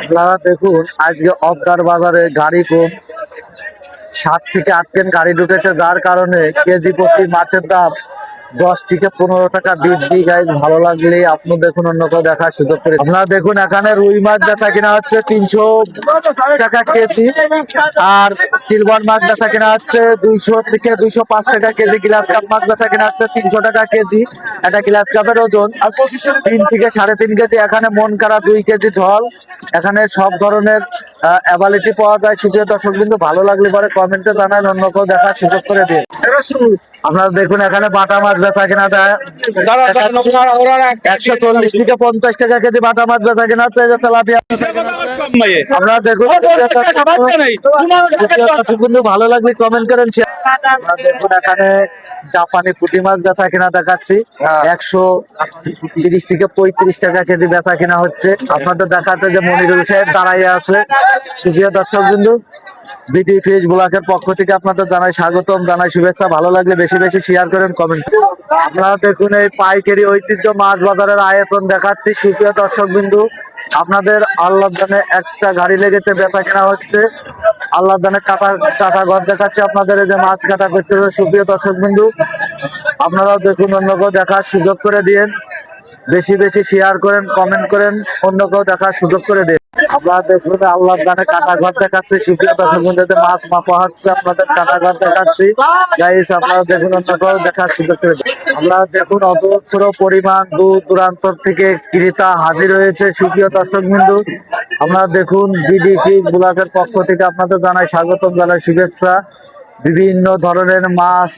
আপনারা দেখুন, আজকে অবদার বাজারে গাড়ি কম সাত থেকে আট গাড়ি ঢুকেছে, যার কারণে কেজি প্রতি মাছের দাম দশ থেকে পনেরো টাকা বৃদ্ধি গাইজ ভালো লাগলে আপনি দেখুন অন্য কেউ দেখার সুযোগ করে আপনারা দেখুন এখানে রুই মাছ বেচা কিনা হচ্ছে তিনশো টাকা কেজি, আর সিলভার মাছ বেচা কিনা হচ্ছে দুইশো থেকে দুইশো পাঁচ টাকা কেজি, গ্লাস কাপ মাছ বেচা কিনা হচ্ছে তিনশো টাকা কেজি, একটা গ্লাস কাপের ওজন তিন থেকে সাড়ে তিন কেজি, এখানে মন কারা দুই কেজি ঝোল, এখানে সব ধরনের অ্যাভালিটি পাওয়া যায়। সুপ্রিয় দর্শক কিন্তু ভালো লাগলে পরে কমেন্টে জানান অন্য কেউ দেখার সুযোগ করে দিন। আপনারা দেখুন এখানে বাটা মাছ বেচা কিনা দেয়। একশো চল্লিশ থেকে পঞ্চাশ টাকা কেজি বাটা মাছ বেচা কিনা তেলাপিয়া। আপনারা দেখুন ভালো লাগলে কমেন্ট করেন দেখুন এখানে জাপানি পুঁটি মাছ বেচা কিনা দেখাচ্ছি। একশো তিরিশ থেকে পঁয়ত্রিশ টাকা কেজি বেচা কিনা হচ্ছে। আপনাদের দেখাচ্ছে যে মনিরুল সাহেব দাঁড়াইয়ে আছে। সুপ্রিয় দর্শক বিন্দু, বিডি ফেজ ব্লকের পক্ষ থেকে আপনাদের জানাই স্বাগতম, জানাই শুভেচ্ছা। ভালো লাগলে বেশি বেশি শেয়ার করেন কমেন্ট আপনারা দেখুন এই পাইকারি ঐতিহ্য মাছ বাজারের আয়তন দেখাচ্ছি। সুপ্রিয় দর্শক বিন্দু, আপনাদের আল্লাহ জানে একটা গাড়ি লেগেছে, বেচা কেনা হচ্ছে। আল্লাহ জানে কাটা কাটা ঘর দেখাচ্ছে আপনাদের, এই যে মাছ কাটা করতে সুপ্রিয় দর্শক বিন্দু, আপনারাও দেখুন, অন্য কেউ দেখার সুযোগ করে দিন বেশি বেশি শেয়ার করেন কমেন্ট করেন, অন্য কেউ দেখার সুযোগ করে দিন আপনারা দেখুন আল্লাহ জানে কাটা ঘর দেখাচ্ছে, সুপ্রিয় দর্শক বিন্দুতে মাছ মাপা হচ্ছে, আপনাদের কাটা ঘর দেখাচ্ছি। গাইস আপনারা দেখুন, অন্য কেউ দেখার সুযোগ করে দিন আপনারা দেখুন, অজস্র পরিমাণ দূর দূরান্ত থেকে ক্রেতা হাজির হয়েছে, সুপ্রিয় দর্শক বিন্দু আপনারা দেখুন বিডি ব্লকের পক্ষ থেকে আপনাদের জানাই স্বাগতম, জানাই শুভেচ্ছা। বিভিন্ন ধরনের মাছ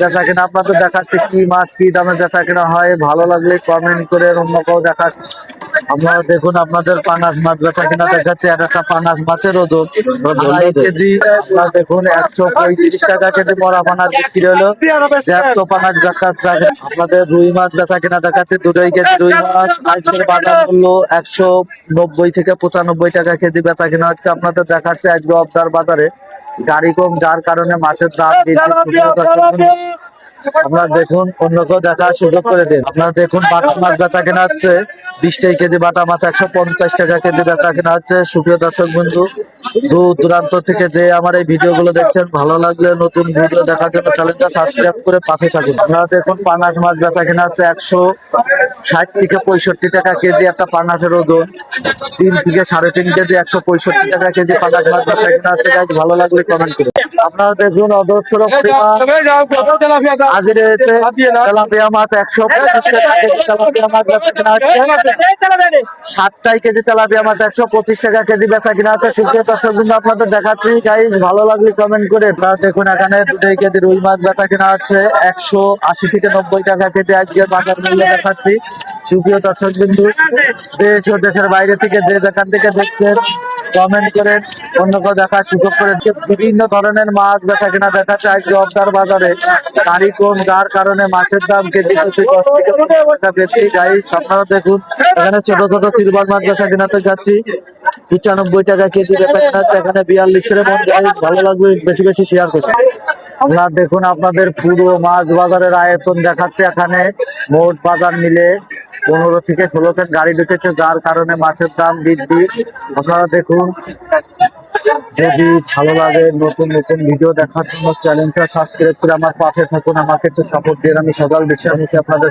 বেচা কিনা, আপনাদের দেখাচ্ছে কি মাছ, কি দামে বেচা কিনা হয়, ভালো লাগলে কমেন্ট করে অন্য কেউ দেখার আপনারা দেখুন আপনাদের পানাস মাছ বেচা কিনা দেখাচ্ছে, আর একটা পানাস মাছের ওজন। আড়াই কেজি দেখুন একশো পঁয়ত্রিশ টাকা কেজি মরা পানার বিক্রি হলো। একশো পানাস দেখাচ্ছে আপনাদের রুই মাছ বেচা কিনা দেখাচ্ছে, দুটোই কেজি রুই মাছ আজকের বাজার মূল্য একশো নব্বই থেকে পঁচানব্বই টাকা কেজি বেচা কিনা হচ্ছে। আপনাদের দেখাচ্ছে আজকে অবদার বাজারে। গাড়ি কম, যার কারণে মাছের দাম বৃদ্ধি আপনারা দেখুন অন্য কেউ দেখার সুযোগ করে দিন। আপনারা দেখুন, বাটা মাছ বেচা কেনা হচ্ছে। বিশ টাকা কেজি বাটা মাছ, একশো পঞ্চাশ টাকা কেজি বেচা কেনা হচ্ছে। সুপ্রিয় দর্শক বন্ধু, দূর দূরান্ত থেকে যে আমার এই ভিডিও গুলো দেখছেন, ভালো লাগলে নতুন ভিডিও দেখার জন্য চ্যানেলটা সাবস্ক্রাইব করে পাশে থাকুন। আপনারা দেখুন পানাস মাছ বেচা কেনা হচ্ছে একশো ষাট থেকে পঁয়ষট্টি টাকা কেজি একটা পানাসের ওজন। তিন থেকে সাড়ে তিন কেজি, একশো পঁয়ষট্টি টাকা কেজি পানাস মাছ বেচা কেনা হচ্ছে। ভালো লাগলে কমেন্ট করুন আপনারা দেখুন পরিমাণ আজ রয়েছে তেলাপিয়া মাছ একশো পঁচিশ টাকা কেজি তেলাপিয়া মাছ বেচা কেনা হচ্ছে সাতটাই কেজি। তেলাপিয়া। মাছ একশো পঁচিশ টাকা কেজি বেচা কিনা হচ্ছে সুপ্রিয় দর্শক বিন্দু আপনাদের দেখাচ্ছি। গাইজ ভালো লাগলে কমেন্ট করে দেখুন এখানে দুটাই কেজি রুই মাছ বেচা কিনা হচ্ছে একশো আশি থেকে নব্বই টাকা কেজি আজকে বাজার মূল্য দেখাচ্ছি। সুপ্রিয় দর্শক বিন্দু দেশ ও দেশের বাইরে থেকে যে যেখান থেকে দেখছেন কমেন্ট করেন অন্য কেউ দেখার সুযোগ করে। বিভিন্ন ধরনের মাছ বেচা কিনা দেখা আজকে জবদার বাজারে। গাড়ি কম যার কারণে মাছের দাম কেজি প্রতি দশ টাকা বেশি। গাইস, আপনারা দেখুন, এখানে ছোট ছোট সিলভার মাছ বেচা কিনাতে যাচ্ছি। পঁচানব্বই টাকা কেজি বেচা কিনা এখানে বিয়াল্লিশের গাইস, ভালো লাগবে বেশি বেশি শেয়ার করুন আপনারা দেখুন, আপনাদের পুরো মাছ বাজারের আয়তন দেখাচ্ছে এখানে। মোট বাজার মিলে পনেরো থেকে ষোলো কেন গাড়ি ঢুকেছে, যার কারণে মাছের দাম বৃদ্ধি। আপনারা দেখুন, যদি ভালো লাগে নতুন নতুন ভিডিও দেখার জন্য চ্যানেলটা সাবস্ক্রাইব করে আমার পাশে থাকুন। আমাকে একটু সাপোর্ট দিয়ে আমি সকাল বেশি আমি আপনাদের